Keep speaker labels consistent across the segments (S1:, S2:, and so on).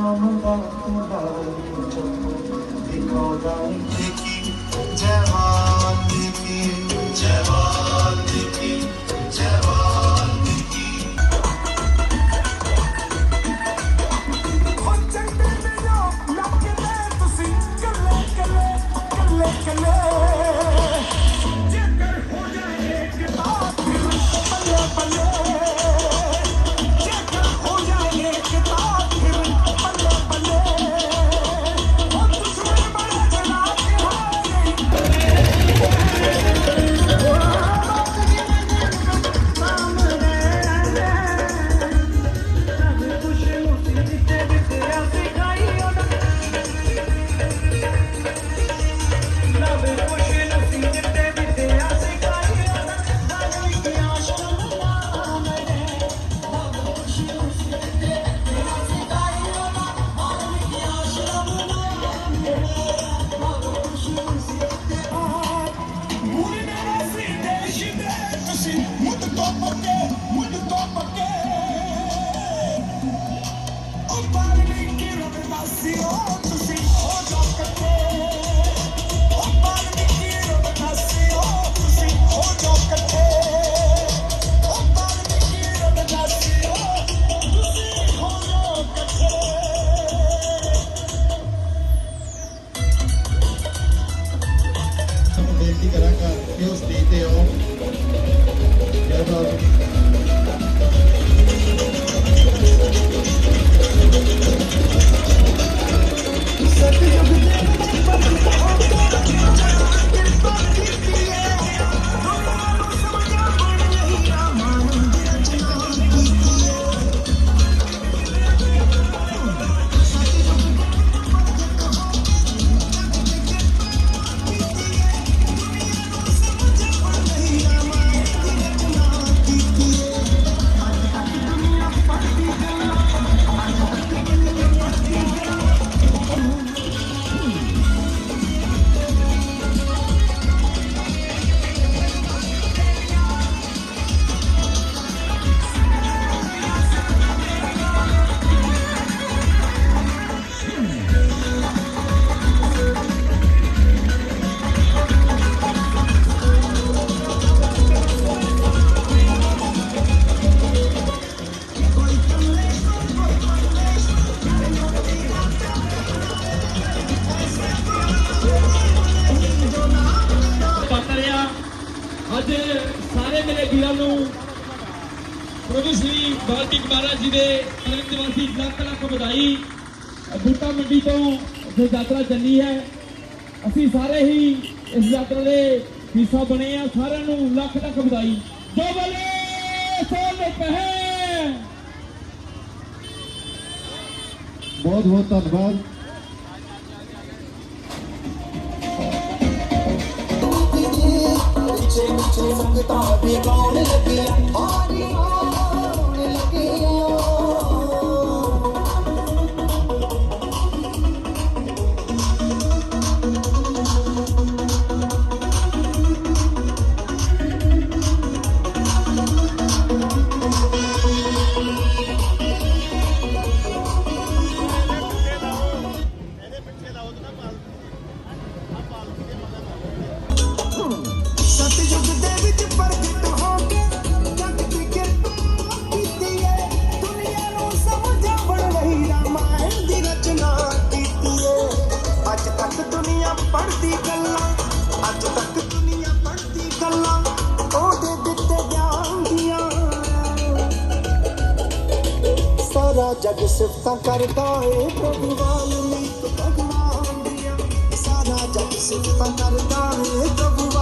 S1: non vado mai di cosa
S2: mi Muito top aqui, muito top aqui. O baile inteiro me vazio. ਦੇ ਦਿਵਸ ਦੀ ਲੱਖ ਲੱਖ ਵਧਾਈ। ਬੂਟਾ ਮੰਡੀ ਤੋਂ ਜੋ ਯਾਤਰਾ ਚੱਲੀ ਹੈ। ਅਸੀਂ ਸਾਰੇ ਹੀ ਇਸ ਯਾਤਰਾ ਦੇ ਹਿੱਸਾ ਬਣੇ ਆ ਸਾਰਿਆਂ ਨੂੰ ਲੱਖ ਲੱਖ ਵਧਾਈ। ਜੋ ਬਲੇ ਸੋਨ ਕਹੇ।
S1: ਬਹੁਤ ਬਹੁਤ ਧੰਨਵਾਦ।
S3: ਪਿੱਛੇ ਪਿੱਛੇ ਸੰਗਤਾਂ ਵੀ ਗਾਉਣ
S2: ਜਗ ਸਿਫਤਾਂ ਕਰਦਾ ਏ ਪ੍ਰਭੂ ਵਾਲਮੀਕ ਭਗਵਾਨ ਦੀਆਂ। ਸਾਰਾ ਜਗ ਸਿਫਤਾਂ ਕਰਦਾ ਏ ਪ੍ਰਭੂ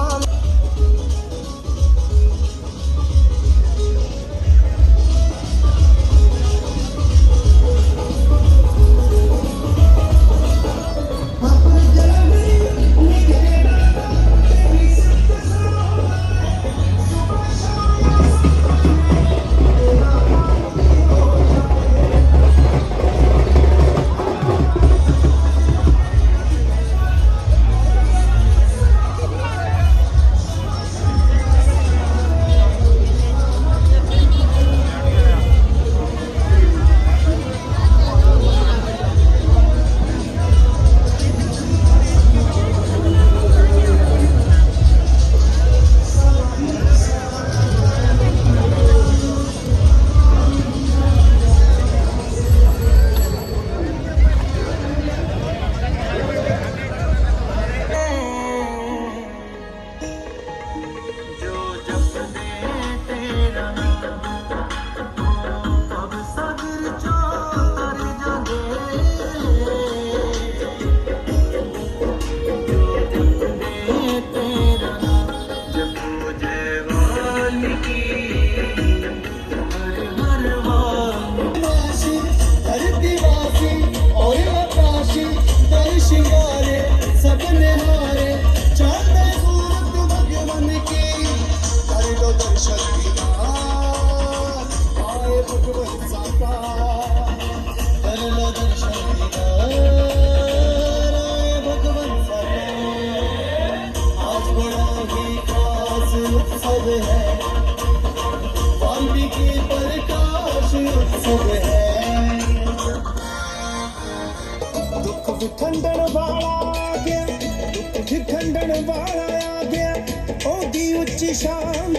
S2: उत्सव है प्रकाश उत्सव है दुख वाला आ गया दुख विखंडन वाला आ गया ओदी उच्ची
S4: शान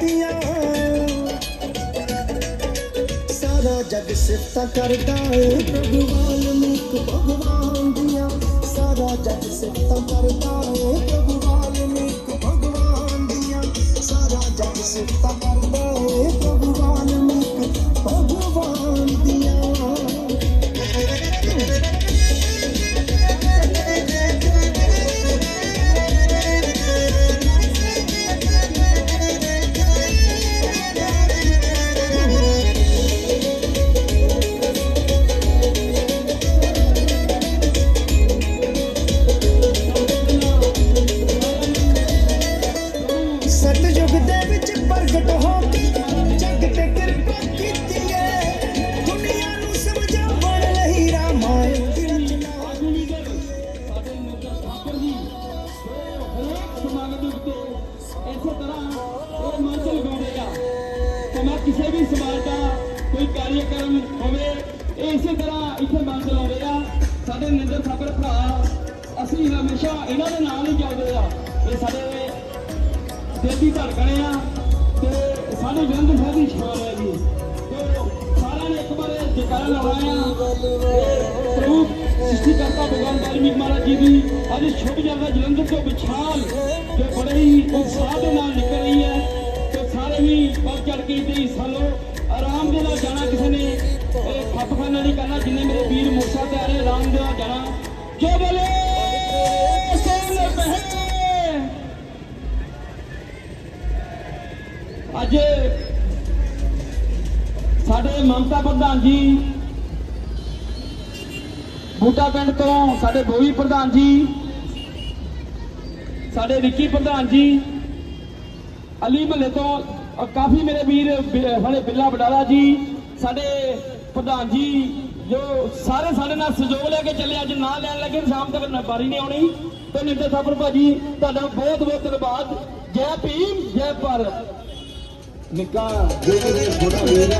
S4: सारा जग सिफत करदा है भगवान भगवान दिया सारा जग सिफत करता है प्रभु। Sit by the bar. ਵੀ ਸਮਾਜ ਦਾ ਕੋਈ ਕਾਰਜਕ੍ਰਮ ਹੋਵੇ ਇਹ ਇਸੇ ਤਰ੍ਹਾਂ ਇੱਥੇ ਮੰਚ ਲਾਉਂਦੇ ਆ। ਸਾਡੇ ਨਿੰਦਰ ਸਾਬਰ ਭਰਾ, ਅਸੀਂ ਹਮੇਸ਼ਾ ਇਹਨਾਂ ਦੇ ਨਾਲ ਹੀ ਚੱਲਦੇ ਆ। ਇਹ ਸਾਡੇ ਦਿਲ ਦੀ ਧੜਕਣ ਆ ਤੇ ਸਾਡੇ ਜੰਗ ਸਾਡੀ ਸ਼ਾਨ ਹੈ ਜੀ। ਤੇ ਸਾਰਿਆਂ ਨੇ ਇੱਕ ਵਾਰ ਇਹ ਜੈਕਾਰਾ ਲਗਾਇਆ। ਤੇ ਪ੍ਰਭੂ ਸ੍ਰਿਸ਼ਟੀਕਰਤਾ ਭਗਵਾਨ ਵਾਲਮੀਕ ਮਹਾਰਾਜ ਜੀ ਦੀ ਅੱਜ ਛੁੱਟ ਜਾਂਦਾ ਜਲੰਧਰ ਤੋਂ ਵਿਛਾਲ ਜੋ ਬੜੇ ਹੀ ਉਤਸ਼ਾਹ ਦੇ ਨਾਲ ਨਿਕਲ ਰਹੀ ਹੈ। ਤੇ ਵੱਧ ਚੜ ਕੇ ਤੇ ਹਿੱਸਾ ਲਓ ਆਰਾਮ ਦੇ ਨਾਲ ਜਾਣਾ ਕਿਸੇ ਨੇ। ਇਹ ਖੱਪਖਾਨਾ ਨਹੀਂ ਕਰਨਾ, ਜਿੰਨੇ ਮੇਰੇ ਵੀਰ ਮੋਸਾ ਤੇ ਆ ਰਹੇ, ਆਰਾਮ ਦੇ ਨਾਲ ਜਾਣਾ। ਜੋ ਬੋਲੇ, ਸੋਨ ਪਹਿ ਅੱਜ ਸਾਡੇ ਮਮਤਾ ਪ੍ਰਧਾਨ ਜੀ, ਬੂਟਾ ਪਿੰਡ ਤੋਂ ਸਾਡੇ ਬੋਵੀ ਪ੍ਰਧਾਨ ਜੀ, ਸਾਡੇ ਵਿੱਕੀ ਪ੍ਰਧਾਨ ਜੀ, ਅਲੀ ਮਹੱਲੇ ਤੋਂ ਕਾਫੀ ਮੇਰੇ ਵੀਰ ਬਿ- ਸਾਡੇ ਬਿੱਲਾ ਬਡਾਲਾ ਜੀ, ਸਾਡੇ ਪ੍ਰਧਾਨ ਜੀ, ਜੋ ਸਾਰੇ ਸਾਡੇ ਨਾਲ ਸਹਿਯੋਗ ਲੈ ਕੇ ਚੱਲੇ, ਅੱਜ ਨਾਂ ਲੈਣ ਲੱਗੇ, ਸ਼ਾਮ ਤੱਕ ਨ- ਵਾਰੀ ਨਹੀਂ ਆਉਣੀ। ਤੇ ਨਿੰਦਰ ਸਾਬਰ ਭਾਜੀ, ਤੁਹਾਡਾ ਬਹੁਤ ਬਹੁਤ ਧੰਨਵਾਦ। ਜੈ ਭੀਮ, ਜੈ ਭਾਰਤ।
S1: ਨਿੱਕਾ। ਜਿਹੜੇ ਬੁੜਾ ਵੀਰ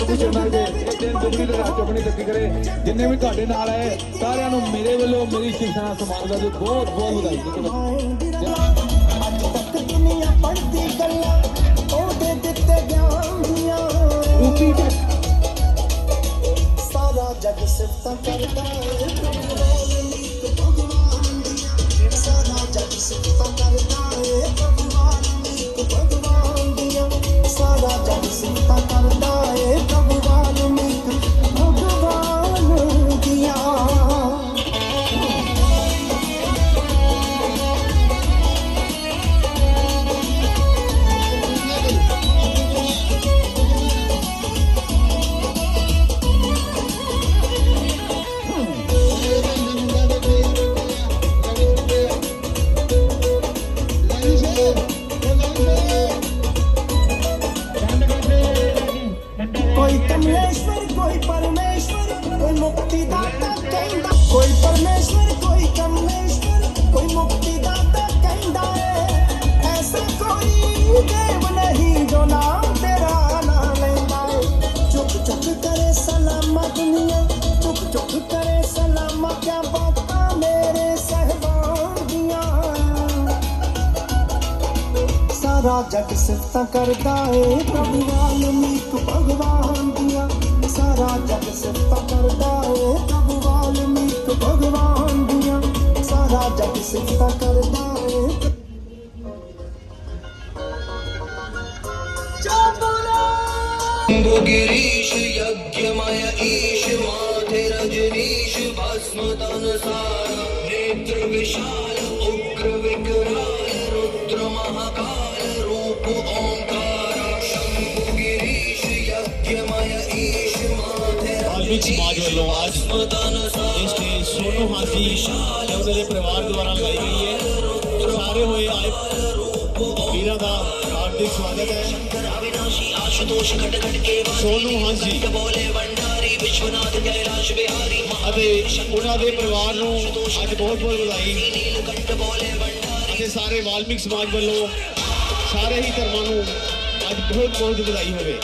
S1: ਅਰਦਾਸ ਕਰਾਂ ਪ੍ਰਭੂ ਚਰਨਾਂ ਦੇ ਇਹ ਦਿਨ ਦੁਗਣੀ ਤੇ ਰਾਤ ਚੌਗਣੀ ਲੱਗੀ ਕਰੇ ਜਿੰਨੇ ਵੀ ਤੁਹਾਡੇ ਨਾਲ ਆਏ ਸਾਰਿਆਂ ਨੂੰ ਮੇਰੇ ਵੱਲੋਂ ਮੇਰੀ ਸਿੱਖਣਾ ਸਮਾਜ ਦਾ ਜੀ ਬਹੁਤ ਬਹੁਤ ਵਧਾਈ ਜੀ
S2: ਆਏ ਦੀ ਰਾਤ ਅੱਜ ਤੱਕ ਦੁਨੀਆ ਪੜਦੀ ਗੱਲਾਂ ਉਹਦੇ ਦਿੱਤੇ ਗਿਆਨ ਦੀਆਂ ਸਾਰਾ ਜੱਗ ਸਿਫਤਾਂ ਕਰਦਾ ਏ ਪ੍ਰਭੂ ਵਾਲਮੀਕ ਭਗਵਾਨ ਦੀਆਂ ਸਾਰਾ ਜੱਗ ਸਿਫਤਾਂ ਕਰਦਾ ਏ ਪ੍ਰਭੂ ਵਾਲਮੀਕ ਭਗਵਾਨ ਦੀਆਂ ਸਾਰਾ ਜੱਗ ਸਿਫਤਾਂ ਕਰਦਾ ਏ ਪ੍ਰਭੂ ਵਾਲਮੀਕ क्या बाता मेरे सहबागियाँ सारा जग सिफत करता है प्रभु वाल्मीक भगवान दिया। सारा जग सिफत करता है प्रभु वाल्मीक भगवान दिया। सारा जग सिफत करता है
S5: गिरीश यज्ञमय ईश मा थे रजनीश भस्मतन नेत्र विशाल उग्र विकराल रुद्र महाकाल रूप ओंकार। शंभु गिरीश यज्ञमय ईश भस्मतन
S6: सोनू हाथी मेरे परिवार द्वारा लाई गई है।
S5: सारे हुए आए। मीरा का
S6: हार्दिक
S5: स्वागत है। सोनू हाथी। बोले
S6: ਅਤੇ ਉਹਨਾਂ ਦੇ ਪਰਿਵਾਰ ਨੂੰ ਅੱਜ ਬਹੁਤ ਬਹੁਤ ਵਧਾਈ। ਅਤੇ ਸਾਰੇ ਵਾਲਮੀਕ ਸਮਾਜ ਵੱਲੋਂ ਸਾਰੇ ਹੀ ਧਰਮਾਂ ਨੂੰ ਅੱਜ ਬਹੁਤ ਬਹੁਤ ਵਧਾਈ ਹੋਵੇ।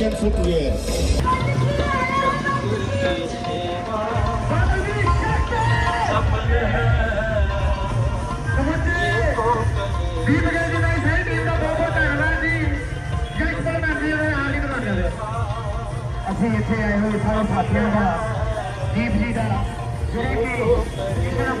S6: ਨਿਊ ਫੈਸ਼ਨ
S4: ਦੀਪ ਗਏ ਜੀ ਨਹੀਂ ਸਹੀ ਟੀਮ ਦਾ ਬਹੁਤ ਬਹੁਤ ਧੰਨਵਾਦ ਜੀ ਜੈਕਸਨ ਮੈਂਬਰ ਨੇ ਆ ਕੇ ਬਣਾ ਲਿਆ ਅਸੀਂ ਇੱਥੇ ਆਏ ਹੋਏ ਸਾਰੇ ਸਾਥੀਆਂ ਦਾ ਦੀਪ ਜੀ ਦਾ ਜਿਹੜੇ ਕਿ ਇਤਨਾ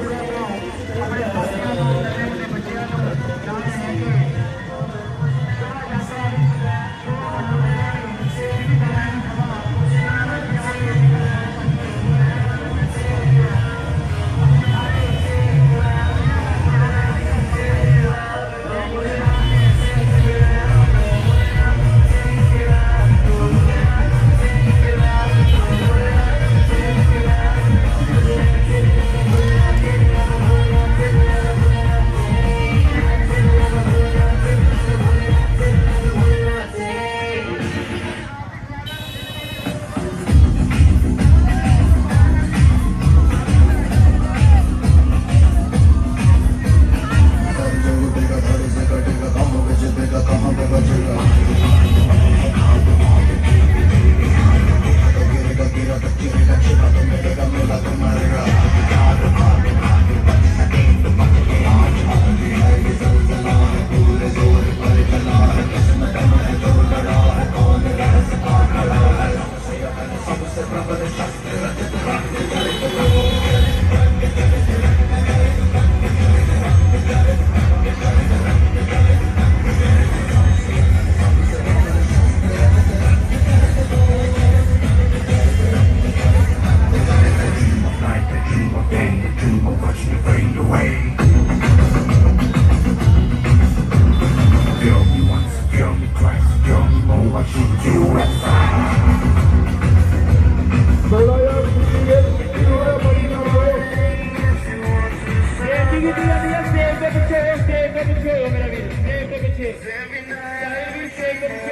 S7: Thank you.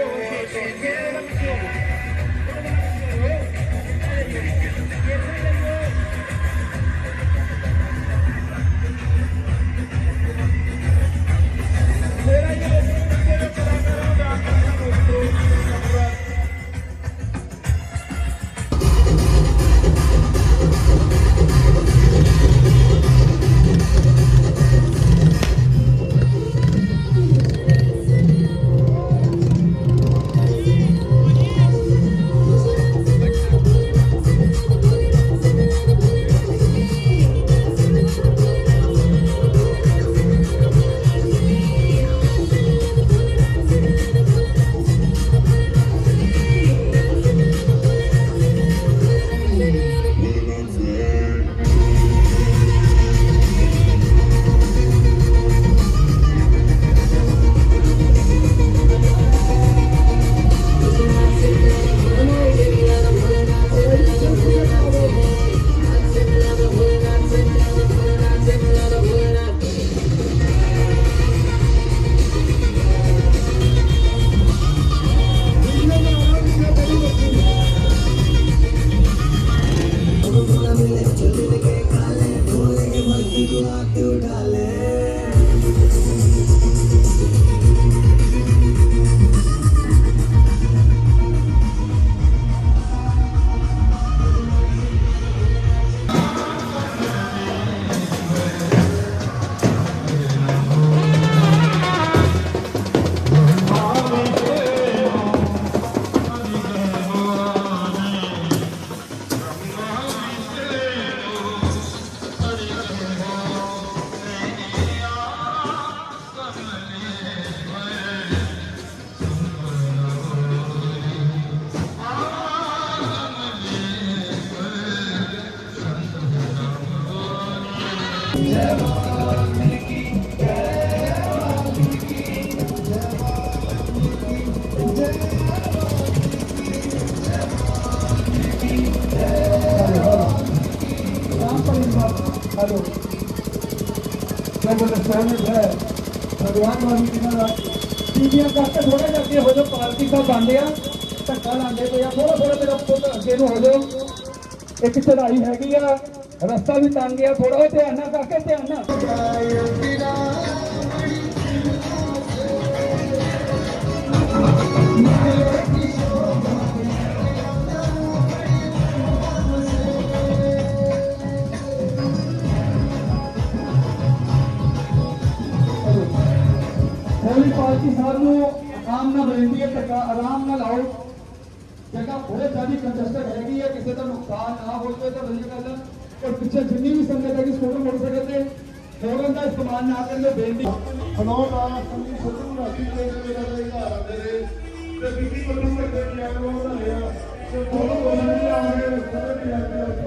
S4: ਬਿਆਨਬਾਜ਼ੀ ਇਹਨਾਂ ਦਾ ਟੀਵੀਆਂ ਕਰਕੇ ਥੋੜੇ ਕਰਕੇ ਹੋ ਜਾ ਪਾਰਟੀ ਦਾ ਬੰਦੇ ਆ, ਧੱਕਾ ਲਾਉਂਦੇ ਪਏ ਥੋੜਾ ਥੋੜਾ ਮੇਰਾ ਪੁੱਤ ਅੱਗੇ ਨੂੰ ਹੋ ਜਾਓ। ਇੱਕ ਚੜਾਈ ਹੈਗੀ ਆ, ਰਸਤਾ ਵੀ ਤੰਗ ਆ ਥੋੜਾ ਧਿਆਨ ਨਾਲ ਕਰਕੇ ਧਿਆਨ ਨਾਲ। ਹੋਲੀ ਪਾਰਟੀ ਸਾਹਿਬ ਨੂੰ ਆਰਾਮ ਨਾਲ ਬੇਨਤੀ ਹੈ, ਧੱਕਾ ਆਰਾਮ ਨਾਲ ਆਓ। ਜਗ੍ਹਾ ਬਹੁਤ ਜ਼ਿਆਦਾ ਕੰਜਸਟਡ ਹੈਗੀ ਹੈ, ਕਿਸੇ ਦਾ ਨੁਕਸਾਨ ਨਾ ਹੋ ਜਾਵੇ ਤਾਂ ਵਧੀਆ ਗੱਲ ਹੈ ਔਰ ਪਿੱਛੇ ਜਿੰਨੀ ਵੀ ਸੰਗਤ ਹੈਗੀ ਸਕੂਟਰ ਮੋਟਰਸਾਈਕਲ ਤੇ ਹੋਰਨ ਦਾ ਇਸਤੇਮਾਲ ਨਾ ਕਰਨ ਬੇਨਤੀ
S8: ਹਨੋਰ ਦਾ ਸੰਗੀ ਸੁਤੂ ਰਾਤੀ ਤੇ ਮੇਰਾ ਦੇ ਘਰ ਆਉਂਦੇ ਰਹੇ ਤੇ ਬੀਬੀ ਬੱਲੂ ਕਰਦੇ ਪਿਆਰ ਉਹ ਬਣਾਇਆ। ਤੇ ਬਹੁਤ ਬੋਲਣ ਆ ਰਹੇ ਸਾਰੇ ਪਿਆਰ
S9: ਰੱਤੂ